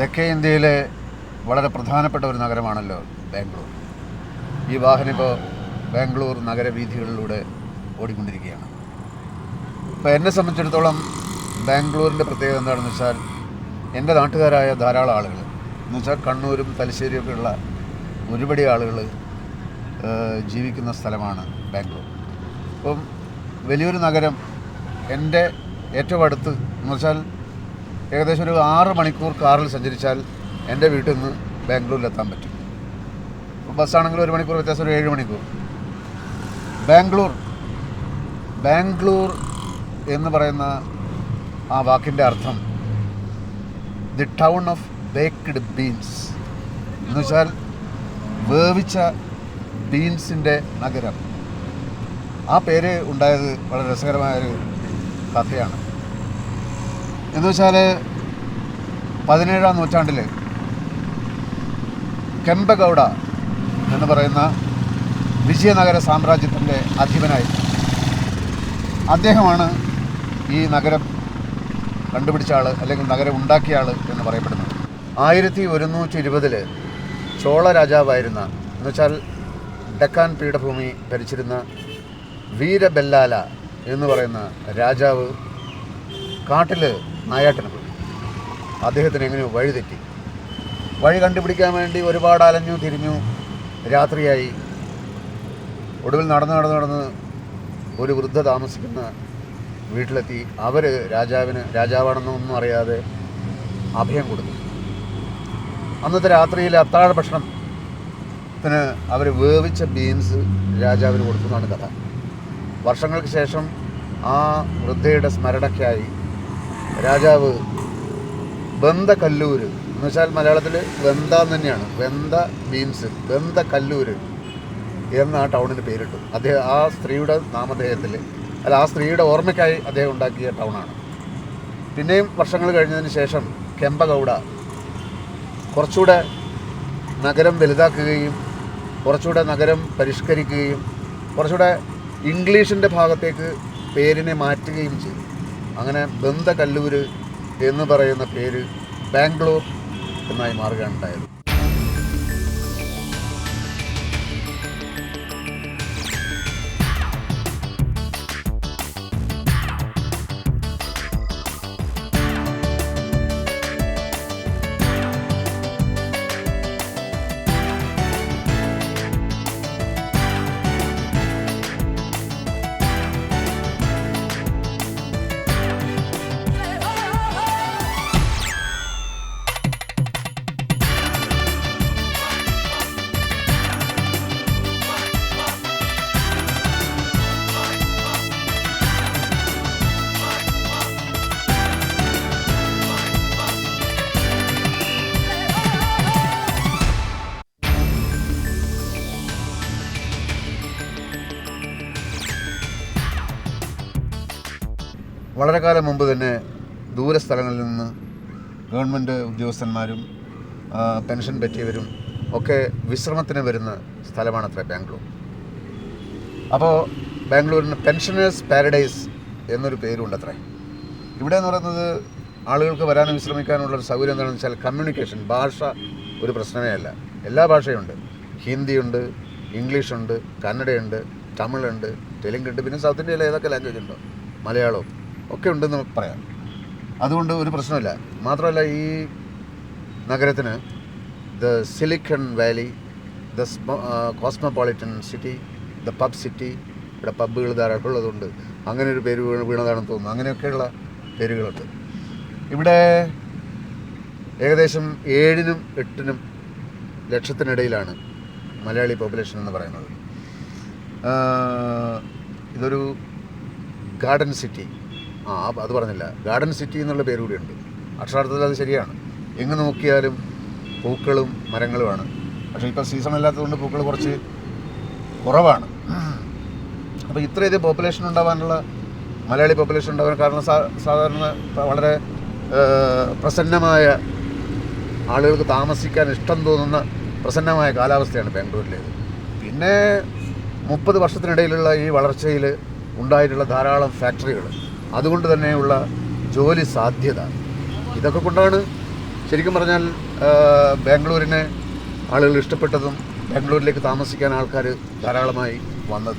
തെക്കേ ഇന്ത്യയിലെ വളരെ പ്രധാനപ്പെട്ട ഒരു നഗരമാണല്ലോ ബാംഗ്ലൂർ. ഈ വാഹനം ഇപ്പോൾ ബാംഗ്ലൂർ നഗരവീഥികളിലൂടെ ഓടിക്കൊണ്ടിരിക്കുകയാണ്. ഇപ്പോൾ എന്നെ സംബന്ധിച്ചിടത്തോളം ബാംഗ്ലൂരിന്റെ പ്രത്യേകത എന്താണെന്ന് വെച്ചാൽ എന്റെ നാട്ടുകാരായ ധാരാളം ആളുകൾ എന്ന് വെച്ചാൽ കണ്ണൂരും തലശ്ശേരിയൊക്കെ ഉള്ള ഒരുപടി ആളുകൾ ജീവിക്കുന്ന സ്ഥലമാണ് ബാംഗ്ലൂർ. അപ്പം വലിയൊരു നഗരം എന്റെ ഏറ്റവും അടുത്ത് എന്ന് വെച്ചാൽ ഏകദേശം ഒരു ആറ് മണിക്കൂർ കാറിൽ സഞ്ചരിച്ചാൽ എന്റെ വീട്ടിൽ നിന്ന് ബാംഗ്ലൂരിലെത്താൻ പറ്റും. ബസ്സാണെങ്കിൽ ഒരു മണിക്കൂർ വ്യത്യാസം ഒരു ഏഴ് മണിക്കൂർ. ബാംഗ്ലൂർ ബാംഗ്ലൂർ എന്ന് പറയുന്ന ആ വാക്കിന്റെ അർത്ഥം the town of baked beans. എന്ന് വെച്ചാൽ വേവിച്ച ബീൻസിന്റെ നഗരം. ആ പേര് ഉണ്ടായത് വളരെ രസകരമായൊരു കഥയാണ്. എന്ന് വെച്ചാൽ പതിനേഴാം നൂറ്റാണ്ടിൽ കെമ്പഗൗഡ എന്ന് പറയുന്ന വിജയനഗര സാമ്രാജ്യത്തിന്റെ അധിപനായി. അദ്ദേഹമാണ് ഈ നഗരം കണ്ടുപിടിച്ച ആൾ അല്ലെങ്കിൽ നഗരം ഉണ്ടാക്കിയ ആൾ എന്ന് പറയപ്പെടുന്നത്. ആയിരത്തി ഒരുന്നൂറ്റി ഇരുപതിൽ ചോള രാജാവായിരുന്ന എന്ന് വെച്ചാൽ ഡക്കാൻ പീഠഭൂമി ഭരിച്ചിരുന്ന വീരബെല്ലാല എന്ന് പറയുന്ന രാജാവ് കാട്ടിൽ നായാട്ടിന് പോയി അദ്ദേഹത്തിന് എങ്ങനെയോ വഴിതെറ്റി? വഴി കണ്ടുപിടിക്കാൻ വേണ്ടി ഒരുപാട് അലഞ്ഞു തിരിഞ്ഞു രാത്രിയായി. ഒടുവിൽ നടന്ന് നടന്ന് നടന്ന് ഒരു വൃദ്ധ താമസിക്കുന്ന വീട്ടിലെത്തി. അവർ രാജാവിന് രാജാവാണെന്നൊന്നും അറിയാതെ അഭയം കൊടുത്തു. അന്നത്തെ രാത്രിയിലെ അത്താഴ ഭക്ഷണത്തിന് അവർ വേവിച്ച ബീൻസ് രാജാവിന് കൊടുത്തു എന്നാണ് കഥ. വർഷങ്ങൾക്ക് ശേഷം ആ വൃദ്ധയുടെ സ്മരണയ്ക്കായി രാജാവ് ബന്ദ കല്ലൂര് എന്ന് വെച്ചാൽ മലയാളത്തിൽ വെന്ത തന്നെയാണ്. വെന്ത ബീൻസ് ബന്ദ കല്ലൂര് എന്ന് ആ ടൗണിന് പേരിട്ടു. അദ്ദേഹം ആ സ്ത്രീയുടെ നാമധേയത്തിൽ അല്ല ആ സ്ത്രീയുടെ ഓർമ്മയ്ക്കായി അദ്ദേഹം ഉണ്ടാക്കിയ ടൗണാണ്. പിന്നെയും വർഷങ്ങൾ കഴിഞ്ഞതിന് ശേഷം കെമ്പഗൗഡ കുറച്ചുകൂടെ നഗരം വലുതാക്കുകയും കുറച്ചുകൂടെ നഗരം പരിഷ്കരിക്കുകയും കുറച്ചുകൂടെ ഇംഗ്ലീഷിന്റെ ഭാഗത്തേക്ക് പേരിനെ മാറ്റുകയും ചെയ്തു. അങ്ങനെ ബന്ധ കല്ലൂര് എന്ന് പറയുന്ന പേര് ബാംഗ്ലൂർ എന്നായി മാറുകയാണ് വളരെ കാലം മുമ്പ് തന്നെ ദൂരസ്ഥലങ്ങളിൽ നിന്ന് ഗവൺമെന്റ് ഉദ്യോഗസ്ഥന്മാരും പെൻഷൻ പറ്റിയവരും ഒക്കെ വിശ്രമത്തിന് വരുന്ന സ്ഥലമാണ് അത്ര ബാംഗ്ലൂർ. അപ്പോൾ ബാംഗ്ലൂരിന് പെൻഷനേഴ്സ് പാരഡൈസ് എന്നൊരു പേരുണ്ടത്രേ. ഇവിടെ എന്ന് പറയുന്നത് ആളുകൾക്ക് വരാനും വിശ്രമിക്കാനുള്ള സൗകര്യം എന്താണെന്ന് വെച്ചാൽ കമ്മ്യൂണിക്കേഷൻ ഭാഷ ഒരു പ്രശ്നമേ അല്ല. എല്ലാ ഭാഷയുണ്ട്. ഹിന്ദിയുണ്ട് ഇംഗ്ലീഷുണ്ട് കന്നഡയുണ്ട് തമിഴുണ്ട് തെലുങ്കുണ്ട് പിന്നെ സൗത്ത് ഇന്ത്യയിലെ ഏതൊക്കെ ലാംഗ്വേജ് ഉണ്ടോ? മലയാളവും. ഒക്കെ ഉണ്ടെന്ന് പറയാം. അതുകൊണ്ട് ഒരു പ്രശ്നമില്ല. മാത്രമല്ല ഈ നഗരത്തിന് the Silicon Valley the cosmopolitan city the pub city ഇവിടെ പബ്ബുകൾ ധാരാളം ഉള്ളതുകൊണ്ട് അങ്ങനെ ഒരു പേര് വീണ് വീണതാണെന്ന് തോന്നുന്നു. അങ്ങനെയൊക്കെയുള്ള പേരുകളുണ്ട്. ഇവിടെ ഏകദേശം ഏഴിനും എട്ടിനും ലക്ഷത്തിനിടയിലാണ് മലയാളി പോപ്പുലേഷൻ എന്ന് പറയുന്നത്. ഇതൊരു ഗാർഡൻ സിറ്റി ആ അത് പറഞ്ഞില്ല. ഗാർഡൻ സിറ്റി എന്നുള്ള പേര് കൂടിയുണ്ട് അക്ഷരാർത്ഥത്തിൽ അത് ശരിയാണ്. എങ്ങ് നോക്കിയാലും പൂക്കളും മരങ്ങളുമാണ്. പക്ഷേ ഇപ്പോൾ സീസൺ അല്ലാത്തതുകൊണ്ട് പൂക്കൾ കുറച്ച് കുറവാണ്. അപ്പോൾ ഇത്രയധികം പോപ്പുലേഷൻ ഉണ്ടാവാനുള്ള മലയാളി പോപ്പുലേഷൻ ഉണ്ടാവാൻ കാരണം സാധാരണ വളരെ പ്രസന്നമായ ആളുകൾക്ക് താമസിക്കാൻ ഇഷ്ടം തോന്നുന്ന പ്രസന്നമായ കാലാവസ്ഥയാണ് ബാംഗ്ലൂരിലേത്. പിന്നെ മുപ്പത് വർഷത്തിനിടയിലുള്ള ഈ വളർച്ചയിൽ ഉണ്ടായിട്ടുള്ള ധാരാളം ഫാക്ടറികൾ അതുകൊണ്ട് തന്നെയുള്ള ജോലി സാധ്യത. ഇതൊക്കെ കൊണ്ടാണ് ശരിക്കും പറഞ്ഞാൽ ബാംഗ്ലൂരിനെ ആളുകൾ ഇഷ്ടപ്പെട്ടതും ബാംഗ്ലൂരിലേക്ക് താമസിക്കാൻ ആൾക്കാർ ധാരാളമായി വന്നത്.